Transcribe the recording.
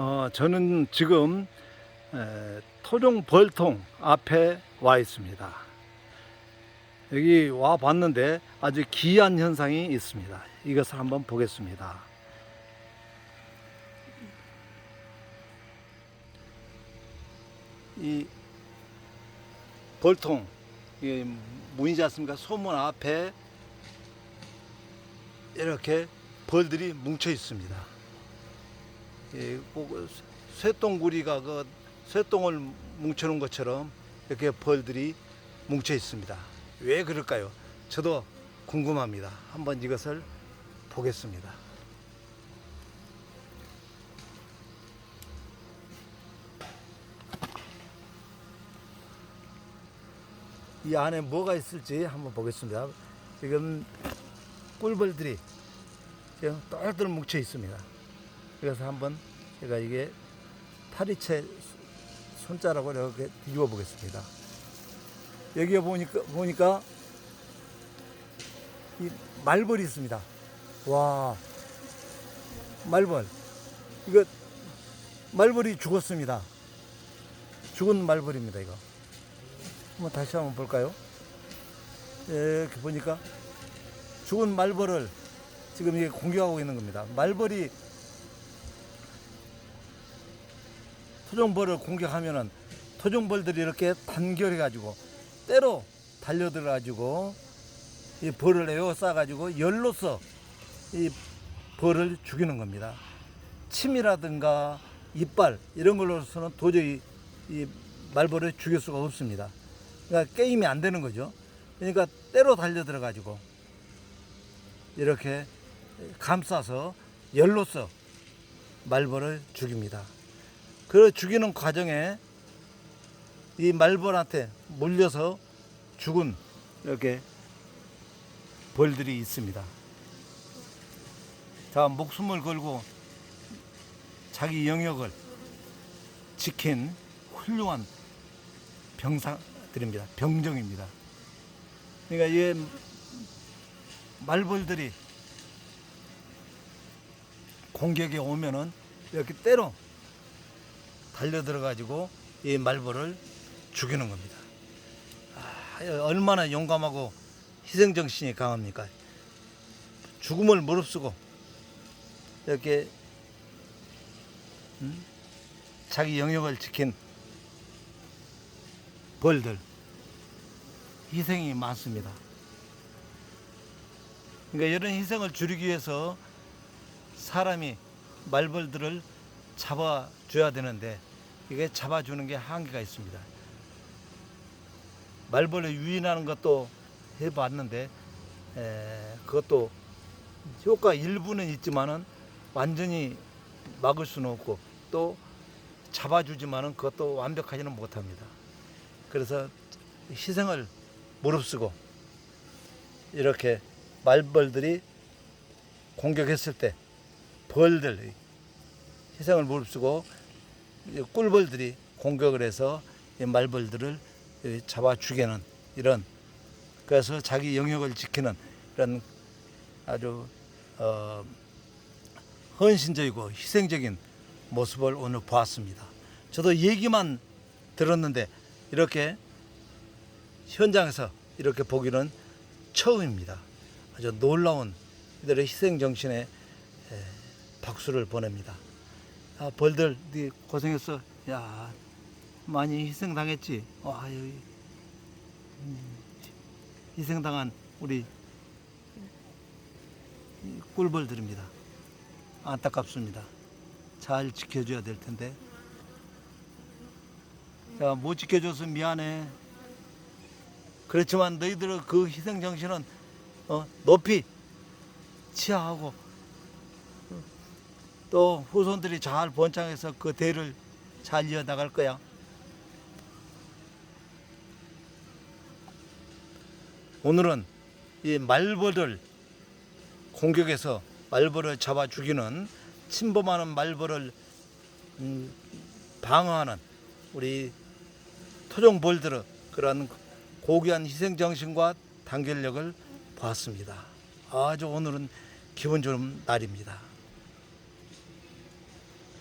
어, 저는 지금 에, 토종 벌통 앞에 와 있습니다. 여기 와 봤는데 아주 기이한 현상이 있습니다. 이것을 한번 보겠습니다. 이 벌통 이 문이지 않습니까? 소문 앞에 이렇게 벌들이 뭉쳐 있습니다. 예, 꼭 쇠똥구리가 그 쇠똥을 뭉쳐놓은 것처럼 이렇게 벌들이 뭉쳐 있습니다. 왜 그럴까요? 저도 궁금합니다. 한번 이것을 보겠습니다. 이 안에 뭐가 있을지 한번 보겠습니다. 지금 꿀벌들이 지금 똘똘 뭉쳐 있습니다. 그래서 한번 제가 이게 파리채 손자락으로 이렇게 뒤집어 보겠습니다. 여기에 보니까 보니까 이 말벌이 있습니다. 와 말벌 이거 말벌이 죽었습니다. 죽은 말벌입니다 이거. 한번 다시 한번 볼까요? 예, 이렇게 보니까 죽은 말벌을 지금 이게 공격하고 있는 겁니다. 말벌이 토종벌을 공격하면은 토종벌들이 이렇게 단결해 가지고 때로 달려들어 가지고 이 벌을 에워싸 가지고 열로서 이 벌을 죽이는 겁니다. 침이라든가 이빨 이런 걸로서는 도저히 이 말벌을 죽일 수가 없습니다. 그러니까 게임이 안 되는 거죠. 그러니까 때로 달려들어 가지고 이렇게 감싸서 열로서 말벌을 죽입니다. 그 죽이는 과정에 이 말벌한테 물려서 죽은 이렇게 벌들이 있습니다. 자, 목숨을 걸고 자기 영역을 지킨 훌륭한 병사들입니다. 병정입니다. 그러니까 이 말벌들이 공격에 오면은 이렇게 때로 달려들어 가지고 이 말벌을 죽이는 겁니다. 아, 얼마나 용감하고 희생 정신이 강합니까? 죽음을 무릅쓰고 이렇게 음? 자기 영역을 지킨 벌들 희생이 많습니다. 그러니까 이런 희생을 줄이기 위해서 사람이 말벌들을 잡아줘야 되는데 이게 잡아주는 게 한계가 있습니다. 말벌을 유인하는 것도 해봤는데 에, 그것도 효과 일부는 있지만은 완전히 막을 수는 없고 또 잡아주지만은 그것도 완벽하지는 못합니다. 그래서 희생을 무릅쓰고 이렇게 말벌들이 공격했을 때 벌들 희생을 무릅쓰고 이 꿀벌들이 공격을 해서 이 말벌들을 잡아 죽이는 이런 그래서 자기 영역을 지키는 이런 아주 어, 헌신적이고 희생적인 모습을 오늘 보았습니다. 저도 얘기만 들었는데 이렇게 현장에서 이렇게 보기는 처음입니다. 아주 놀라운 이들의 희생 정신에 에, 박수를 보냅니다. 아, 벌들, 네 고생했어. 야, 많이 희생당했지. 와, 여기 음, 희생당한 우리 이 꿀벌들입니다. 안타깝습니다. 잘 지켜줘야 될 텐데. 자, 못 지켜줘서 미안해. 그렇지만 너희들의 그 희생 정신은 어, 높이 치하하고 어, 또 후손들이 잘 번창해서 그 대를 잘 이어나갈 거야. 오늘은 이 말벌을 공격해서 말벌을 잡아 죽이는 침범하는 말벌을 음, 방어하는 우리 토종벌들의 그런 고귀한 희생 정신과 단결력을 보았습니다. 아주 오늘은 기분 좋은 날입니다.